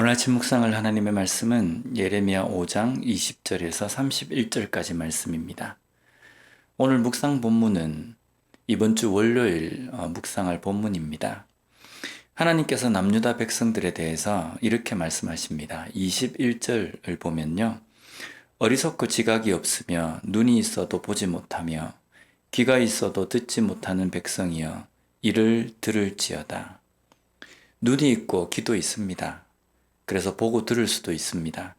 오늘 아침 묵상할 하나님의 말씀은 예레미야 5장 20절에서 31절까지 말씀입니다. 오늘 묵상 본문은 이번 주 월요일 어, 묵상할 본문입니다. 하나님께서 남유다 백성들에 대해서 이렇게 말씀하십니다. 21절을 보면요. 어리석고 지각이 없으며 눈이 있어도 보지 못하며 귀가 있어도 듣지 못하는 백성이여 이를 들을지어다. 눈이 있고 귀도 있습니다. 그래서 보고 들을 수도 있습니다.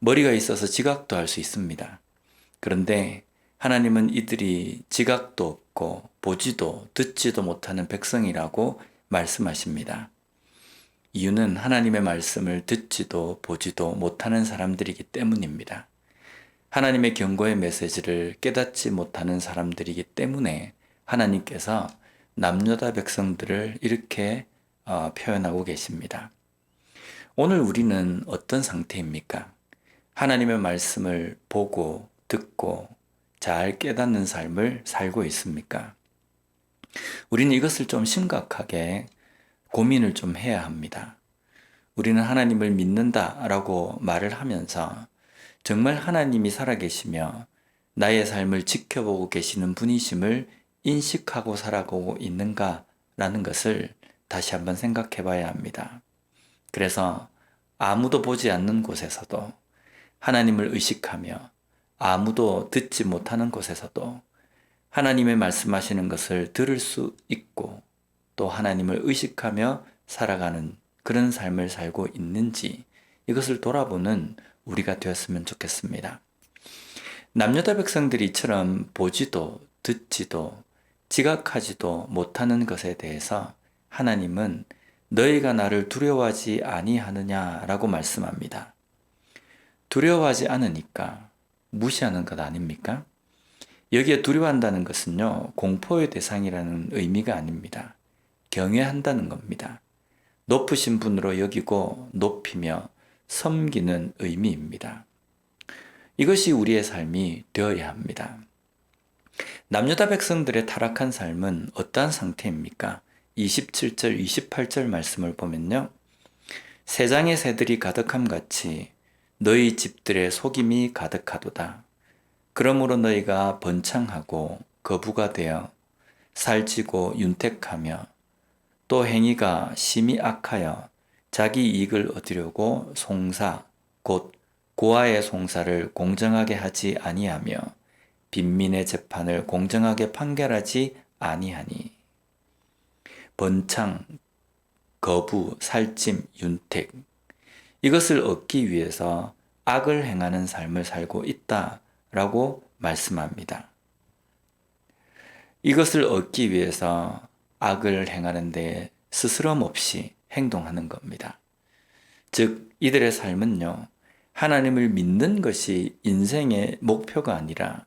머리가 있어서 지각도 할 수 있습니다. 그런데 하나님은 이들이 지각도 없고 보지도 듣지도 못하는 백성이라고 말씀하십니다. 이유는 하나님의 말씀을 듣지도 보지도 못하는 사람들이기 때문입니다. 하나님의 경고의 메시지를 깨닫지 못하는 사람들이기 때문에 하나님께서 남여다 백성들을 이렇게 어, 표현하고 계십니다. 오늘 우리는 어떤 상태입니까? 하나님의 말씀을 보고 듣고 잘 깨닫는 삶을 살고 있습니까? 우리는 이것을 좀 심각하게 고민을 좀 해야 합니다. 우리는 하나님을 믿는다 라고 말을 하면서 정말 하나님이 살아계시며 나의 삶을 지켜보고 계시는 분이심을 인식하고 살아가고 있는가 라는 것을 다시 한번 생각해 봐야 합니다. 그래서 아무도 보지 않는 곳에서도 하나님을 의식하며 아무도 듣지 못하는 곳에서도 하나님의 말씀하시는 것을 들을 수 있고 또 하나님을 의식하며 살아가는 그런 삶을 살고 있는지 이것을 돌아보는 우리가 되었으면 좋겠습니다. 남녀다 백성들이 이처럼 보지도 듣지도 지각하지도 못하는 것에 대해서 하나님은 너희가 나를 두려워하지 아니하느냐라고 말씀합니다. 두려워하지 않으니까 무시하는 것 아닙니까? 여기에 두려워한다는 것은요, 공포의 대상이라는 의미가 아닙니다. 경외한다는 겁니다. 높으신 분으로 여기고 높이며 섬기는 의미입니다. 이것이 우리의 삶이 되어야 합니다. 남유다 백성들의 타락한 삶은 어떠한 상태입니까? 27절, 28절 말씀을 보면요. 세장의 새들이 가득함 같이 너희 집들의 속임이 가득하도다. 그러므로 너희가 번창하고 거부가 되어 살찌고 윤택하며 또 행위가 심히 악하여 자기 이익을 얻으려고 송사 곧 고아의 송사를 공정하게 하지 아니하며 빈민의 재판을 공정하게 판결하지 아니하니 번창, 거부, 살찜, 윤택 이것을 얻기 위해서 악을 행하는 삶을 살고 있다 라고 말씀합니다. 이것을 얻기 위해서 악을 행하는데 스스럼 없이 행동하는 겁니다. 즉, 이들의 삶은요, 하나님을 믿는 것이 인생의 목표가 아니라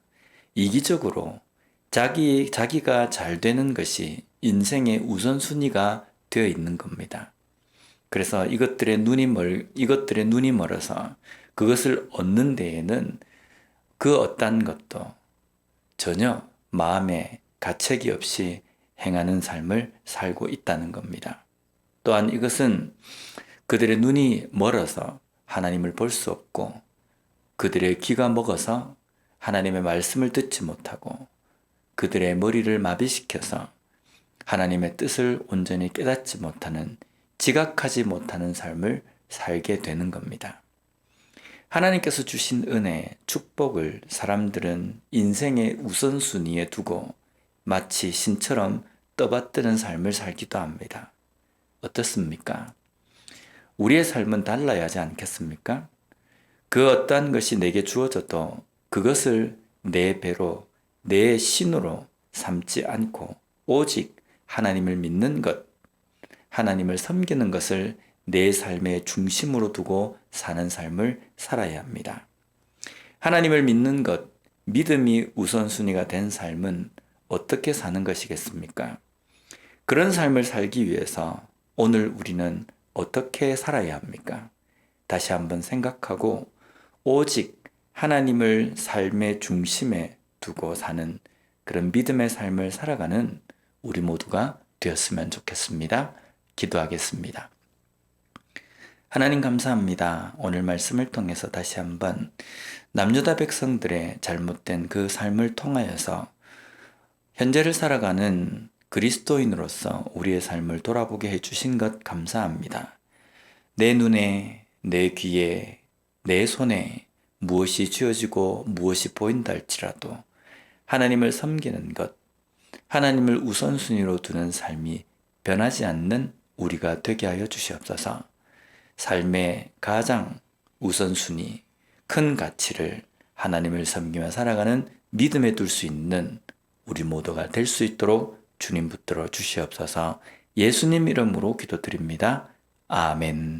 이기적으로 자기, 자기가 잘 되는 것이 인생의 우선순위가 되어 있는 겁니다. 그래서 이것들의 눈이 멀, 이것들의 눈이 멀어서 그것을 얻는 데에는 그 어떤 것도 전혀 마음에 가책이 없이 행하는 삶을 살고 있다는 겁니다. 또한 이것은 그들의 눈이 멀어서 하나님을 볼 수 없고 그들의 귀가 먹어서 하나님의 말씀을 듣지 못하고 그들의 머리를 마비시켜서 하나님의 뜻을 온전히 깨닫지 못하는 지각하지 못하는 삶을 살게 되는 겁니다. 하나님께서 주신 은혜, 축복을 사람들은 인생의 우선순위에 두고 마치 신처럼 떠받드는 삶을 살기도 합니다. 어떻습니까? 우리의 삶은 달라야 하지 않겠습니까? 그 어떠한 것이 내게 주어져도 그것을 내 배로, 내 신으로 삼지 않고 오직 하나님을 믿는 것, 하나님을 섬기는 것을 내 삶의 중심으로 두고 사는 삶을 살아야 합니다. 하나님을 믿는 것, 믿음이 우선순위가 된 삶은 어떻게 사는 것이겠습니까? 그런 삶을 살기 위해서 오늘 우리는 어떻게 살아야 합니까? 다시 한번 생각하고 오직 하나님을 삶의 중심에 두고 사는 그런 믿음의 삶을 살아가는 우리 모두가 되었으면 좋겠습니다. 기도하겠습니다. 하나님 감사합니다. 오늘 말씀을 통해서 다시 한번 남유다 백성들의 잘못된 그 삶을 통하여서 현재를 살아가는 그리스도인으로서 우리의 삶을 돌아보게 해주신 것 감사합니다. 내 눈에, 내 귀에, 내 손에 무엇이 쥐어지고 무엇이 보인다 할지라도 하나님을 섬기는 것, 하나님을 우선순위로 두는 삶이 변하지 않는 우리가 되게 하여 주시옵소서. 삶의 가장 우선순위, 큰 가치를 하나님을 섬기며 살아가는 믿음에 둘 수 있는 우리 모두가 될 수 있도록 주님 붙들어 주시옵소서 예수님 이름으로 기도드립니다. 아멘.